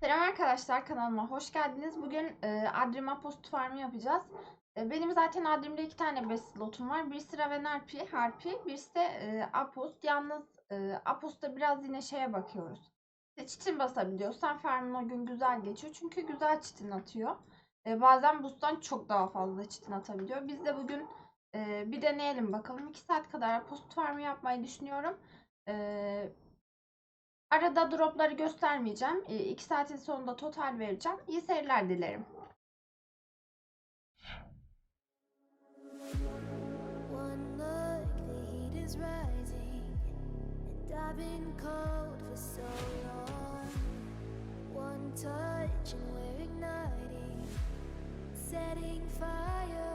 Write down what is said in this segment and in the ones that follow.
Selam arkadaşlar kanalıma hoş geldiniz. Bugün e, Adrim Post Farmı yapacağız. E, benim zaten Adrim'de iki tane best slotum var. Birisi Raven Harpy, Harpy. Birisi de e, Apost. Yalnız e, Apost'ta biraz yine şeye bakıyoruz. İşte çitin basabiliyorsan farmın o gün güzel geçiyor. Çünkü güzel çitin atıyor. E, bazen boost'tan çok daha fazla çitin atabiliyor. Biz de bugün e, bir deneyelim bakalım. 2 saat kadar post farmı yapmayı düşünüyorum. E, Arada dropları göstermeyeceğim. 2 saatin sonunda total vereceğim. İyi seyirler dilerim. I've been cold for so long. One touch, and we're igniting, setting fire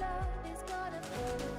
love is gonna burn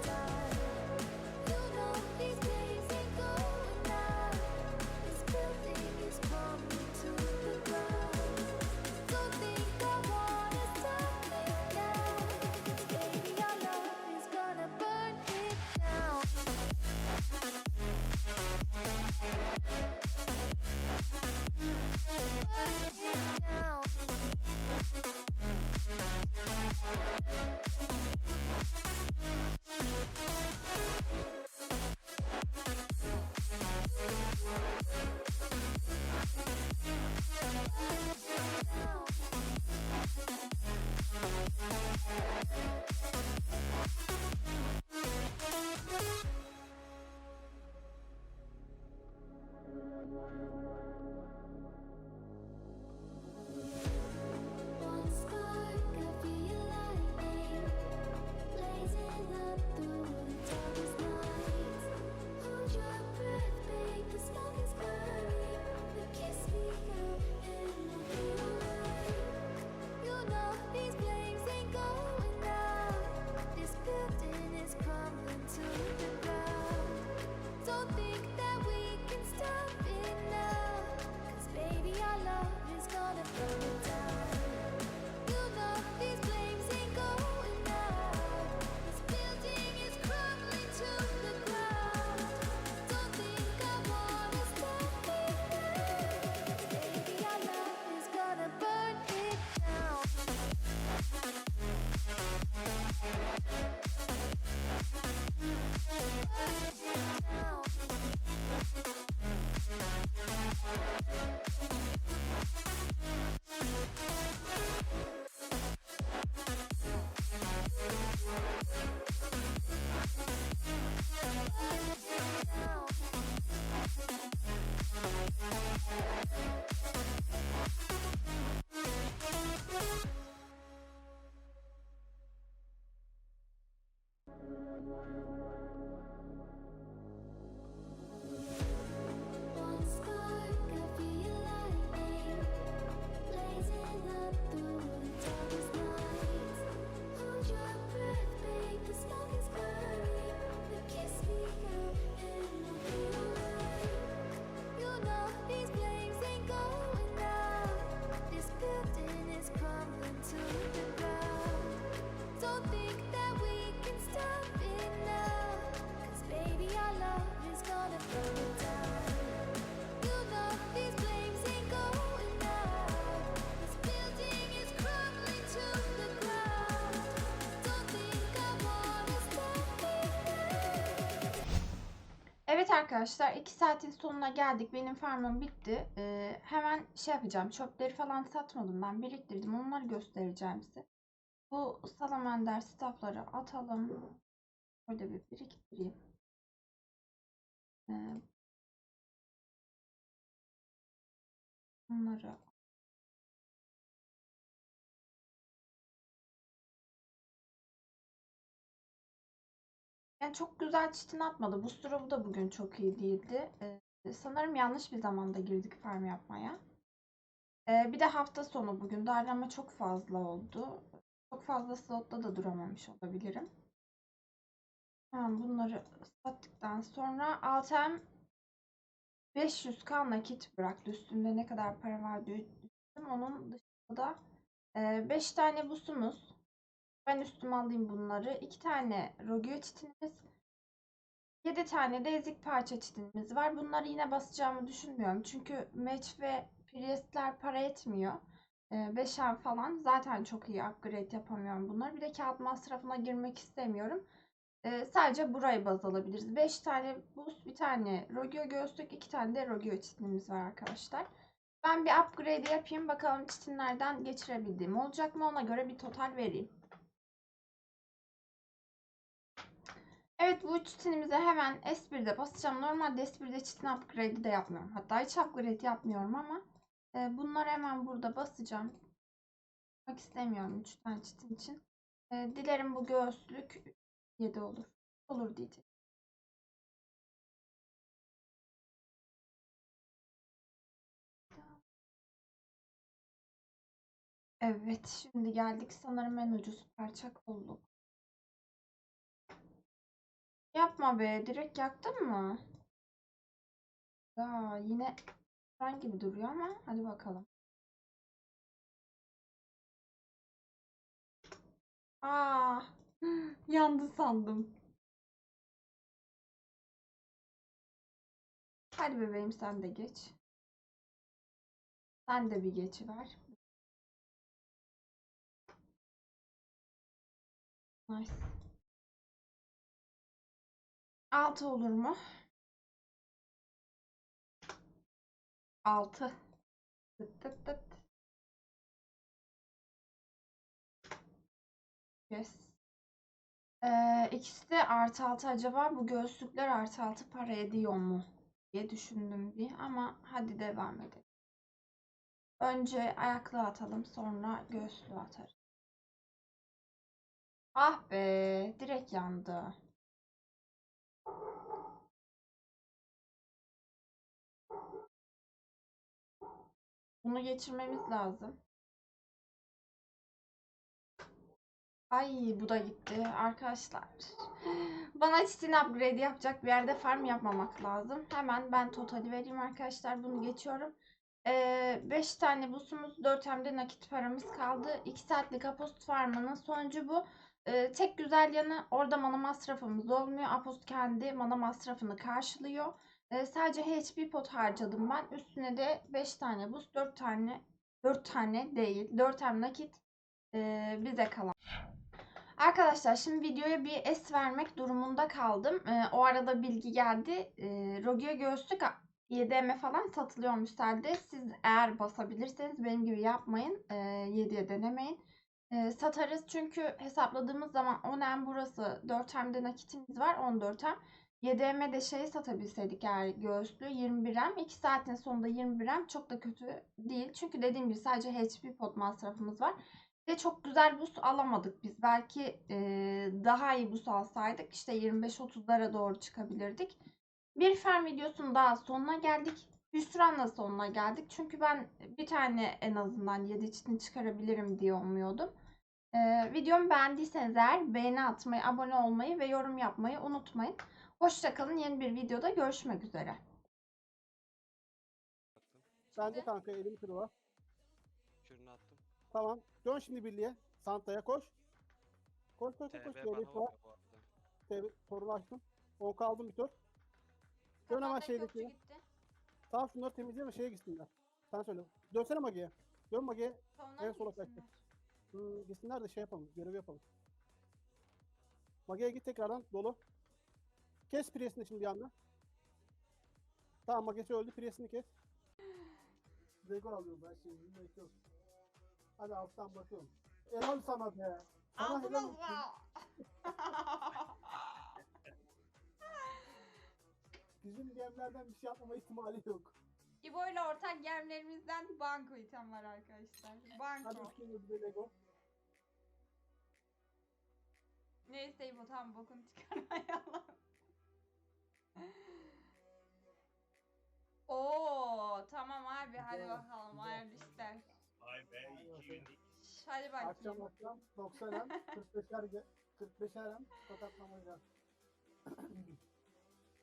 arkadaşlar 2 saatin sonuna geldik. Benim farmım bitti. Ee, hemen şey yapacağım. Çöpleri falan satmadım ben. Biriktirdim. Onları göstereceğim size. Bu salamander staffları atalım. Böyle bir biriktireyim. Ee, bunları Yani çok güzel çitin atmadı. Bu sıra da bugün çok iyi değildi. Ee, sanırım yanlış bir zamanda girdik farm yapmaya. Ee, bir de hafta sonu bugün. Darlama çok fazla oldu. Çok fazla slotta da duramamış olabilirim. Hemen bunları sattıktan sonra 6M 500k nakit bıraktı. Üstünde ne kadar para var diye düşündüm. Onun dışında da 5 tane busumuz. Ben üstüme alayım bunları. 2 tane Rogio çitinimiz. 7 tane de ezik parça çitinimiz var. Bunları yine basacağımı düşünmüyorum. Çünkü match ve priestler para etmiyor. 5'er falan. Zaten çok iyi upgrade yapamıyorum bunları. Bir de kağıt masrafına girmek istemiyorum. Ee, sadece burayı baz alabiliriz. 5 tane buz, bir tane Rogio göğüslük, 2 tane de Rogio çitinimiz var arkadaşlar. Ben bir upgrade yapayım. Bakalım çitinlerden geçirebildiğim olacak mı? Ona göre bir total vereyim. Evet bu çitinimize hemen S1'de basacağım. Normalde S1'de çitin upgrade'i de yapmıyorum. Hatta hiç upgrade yapmıyorum ama e, bunları hemen burada basacağım. Yapmak istemiyorum 3 tane çitin için. E, dilerim bu göğüslük 7 olur. Olur diyecek. Evet, şimdi geldik sanırım en ucuz parça kolluk. Yapma be, direkt yaktın mı? Ya yine fren gibi duruyor ama hadi bakalım. Aa, yandı sandım. Hadi bebeğim sen de geç. Sen de bir geçiver. Nice. 6 olur mu? 6. Tıt tıt tıt. Yes. Ee, ikisi de artı 6 acaba bu göğüslükler artı 6 para ediyor mu diye düşündüm bir ama hadi devam edelim. Önce ayaklığı atalım sonra göğüslüğü atarız. Ah be direkt yandı. Bunu geçirmemiz lazım. Ay bu da gitti arkadaşlar. Bana çitin upgrade yapacak bir yerde farm yapmamak lazım. Hemen ben totali vereyim arkadaşlar. Bunu geçiyorum. 5 tane busumuz 4 hem nakit paramız kaldı. 2 saatlik apost farmının sonucu bu. Ee, tek güzel yanı orada mana masrafımız olmuyor. Apost kendi mana masrafını karşılıyor. Ee, sadece HP pot harcadım ben. Üstüne de 5 tane buz 4 tane 4 tane değil 4 hem nakit ee, bize kalan. Arkadaşlar şimdi videoya bir es vermek durumunda kaldım. Ee, o arada bilgi geldi. Ee, Rogio göğüslük 7M falan satılıyormuş selde. Siz eğer basabilirseniz benim gibi yapmayın. Ee, 7'ye denemeyin. Ee, satarız çünkü hesapladığımız zaman 10M burası 4M'de nakitimiz var 14M. 7M de şeyi satabilseydik eğer göğüslü 21M. 2 saatin sonunda 21M çok da kötü değil. Çünkü dediğim gibi sadece HP pot masrafımız var. Ve çok güzel bus alamadık biz. Belki e, daha iyi bus alsaydık işte 25-30'lara doğru çıkabilirdik. Bir farm videosunun daha sonuna geldik. Hüsranla sonuna geldik. Çünkü ben bir tane en azından 7 çitin çıkarabilirim diye umuyordum. Ee, videomu beğendiyseniz eğer beğeni atmayı, abone olmayı ve yorum yapmayı unutmayın. Hoşçakalın. Yeni bir videoda görüşmek üzere. Ben de kanka elim kırıva. Kürünü attım. Tamam. Dön şimdi birliğe. Santa'ya koş. Koş koş koş. koş. TB bana TB var. bu arada. Torunu açtım. O kaldım bir tur. Dön hemen şeydeki. Tamam şunları temizle ve şeye gitsinler. Sen söyle. Dönsene Magi'ye. Dön Magi'ye. En sola kaçtı. Hmm, gitsinler de şey yapalım. Görevi yapalım. Magi'ye git tekrardan. Dolu. Kes Priest'ini şimdi bir anda. Tamam Magi'si öldü. Priest'ini kes. Dego alıyor ben şimdi. Bekliyorum. Hadi alttan bakıyorum. Helal sana be. Sana helal Aldınız olsun. mı? Bizim gemlerden bir şey yapmama ihtimali yok. İbo ile ortak gemlerimizden banko item var arkadaşlar. Hadi Banko. üstüne bir de Lego. Neyse İbo tam bokunu çıkarmayalım. Oo tamam abi hadi bakalım hayırlı işler. Ay be Hadi bakalım. 2002. Şş, Hadi bakayım. Akşam akşam 90 hem 45'er ge- 45'er hem tokatlamayacağız.